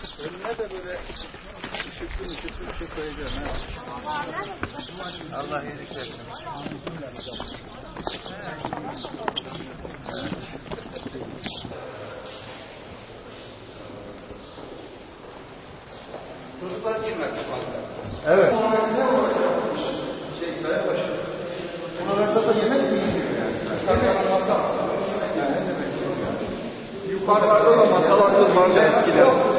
Önüne de böyle ışıklı bir şey koyacaksın ha. Allah iyilik versin. Çocuklar girmesin fazla. Evet. Şey, kaya başı. Oralarda da yemek mi yiyor yani? Masa. Yani ne demek? Yukarılarda da masalarımız vardı eskiden.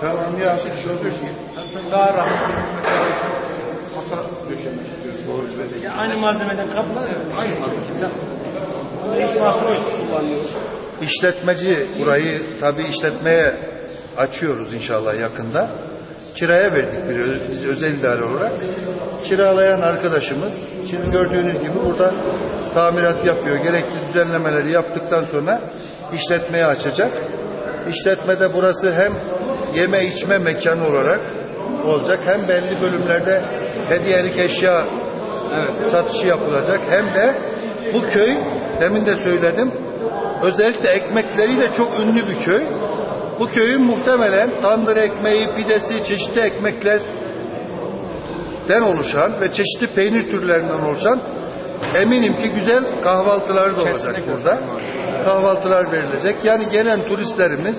Tamam ya artık şöyle ki daha rahat masa döşemek istiyoruz. Doğru. Ya aynı malzemeden kaplar. Aynı malzemeden. Hiç mahsus kullanıyoruz. İşletmeci burayı tabii işletmeye açıyoruz inşallah yakında. Kiraya verdik bir biz özel idare olarak. Kiralayan arkadaşımız şimdi gördüğünüz gibi burada tamirat yapıyor. Gerekli düzenlemeleri yaptıktan sonra işletmeye açacak. İşletmede burası hem yeme içme mekanı olarak olacak hem belli bölümlerde hediyelik eşya satışı yapılacak hem de bu köy demin de söyledim özellikle ekmekleriyle çok ünlü bir köy. Bu köyün muhtemelen tandır ekmeği, pidesi, çeşitli ekmeklerden oluşan ve çeşitli peynir türlerinden oluşan eminim ki güzel kahvaltılar da olacak burada. Kahvaltılar verilecek. Yani gelen turistlerimiz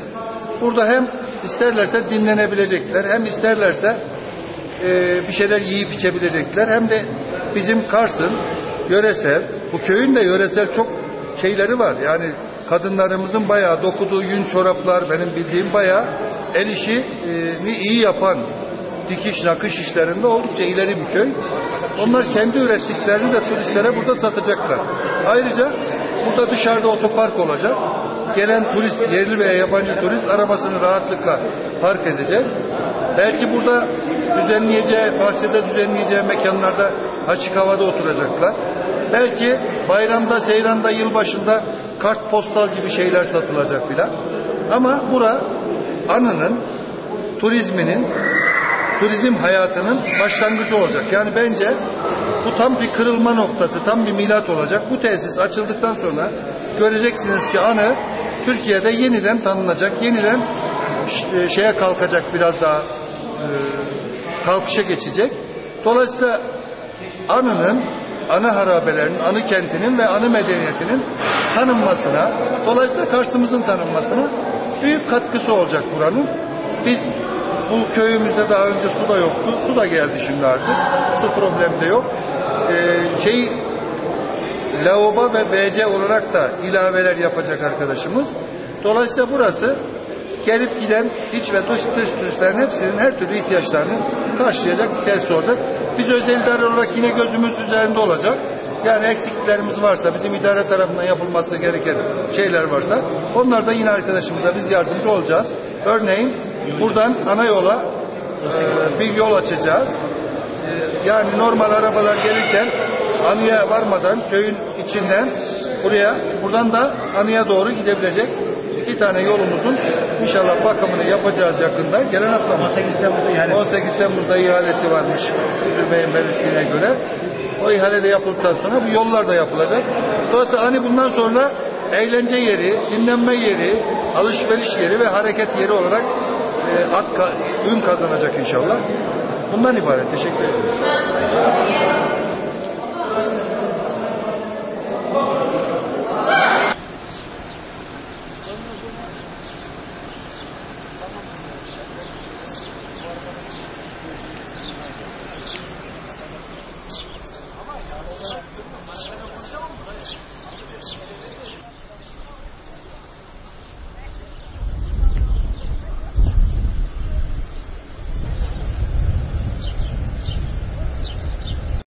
burada hem isterlerse dinlenebilecekler hem isterlerse e, bir şeyler yiyip içebilecekler hem de bizim Kars'ın yöresel, bu köyün de yöresel çok şeyleri var. Yani kadınlarımızın bayağı dokuduğu yün çoraplar benim bildiğim bayağı el işini iyi yapan dikiş nakış işlerinde oldukça ileri bir köy. Onlar kendi ürettiklerini de turistlere burada satacaklar. Ayrıca burada dışarıda otopark olacak. Gelen turist, yerli veya yabancı turist arabasını rahatlıkla park edecek. Belki burada düzenleyeceği, bahçede düzenleyeceği mekanlarda açık havada oturacaklar. Belki bayramda, seyranda, yılbaşında kart postal gibi şeyler satılacak filan. Ama bura anının, turizminin, turizm hayatının başlangıcı olacak. Yani bence bu tam bir kırılma noktası, tam bir milat olacak. Bu tesis açıldıktan sonra göreceksiniz ki anı Türkiye'de yeniden tanınacak, yeniden ş- şeye kalkacak biraz daha e, kalkışa geçecek. Dolayısıyla anının, ana harabelerinin, anı kentinin ve anı medeniyetinin tanınmasına, dolayısıyla Kars'ımızın tanınmasına büyük katkısı olacak buranın. Biz bu köyümüzde daha önce su da yoktu. Su da geldi şimdi artık. Su problemi de yok. Ee, şey lavabo ve BC olarak da ilaveler yapacak arkadaşımız. Dolayısıyla burası gelip giden iç ve dış turistlerin hepsinin her türlü ihtiyaçlarını karşılayacak bir tesis olacak. Biz özel olarak yine gözümüz üzerinde olacak. Yani eksikliklerimiz varsa, bizim idare tarafından yapılması gereken şeyler varsa onlar da yine arkadaşımıza biz yardımcı olacağız. Örneğin buradan ana yola e, bir yol açacağız. E, yani normal arabalar gelirken Anı'ya varmadan köyün içinden buraya, buradan da Anı'ya doğru gidebilecek iki tane yolumuzun inşallah bakımını yapacağız yakında. Gelen hafta mı? 18 Temmuz'da ihalesi. 18 Temmuz'da ihalesi varmış Müdür Bey'in belirttiğine göre. O ihale de yapıldıktan sonra bu yollar da yapılacak. Dolayısıyla hani bundan sonra eğlence yeri, dinlenme yeri, alışveriş yeri ve hareket yeri olarak e, ka- ün kazanacak inşallah. Bundan ibaret. Teşekkür ederim.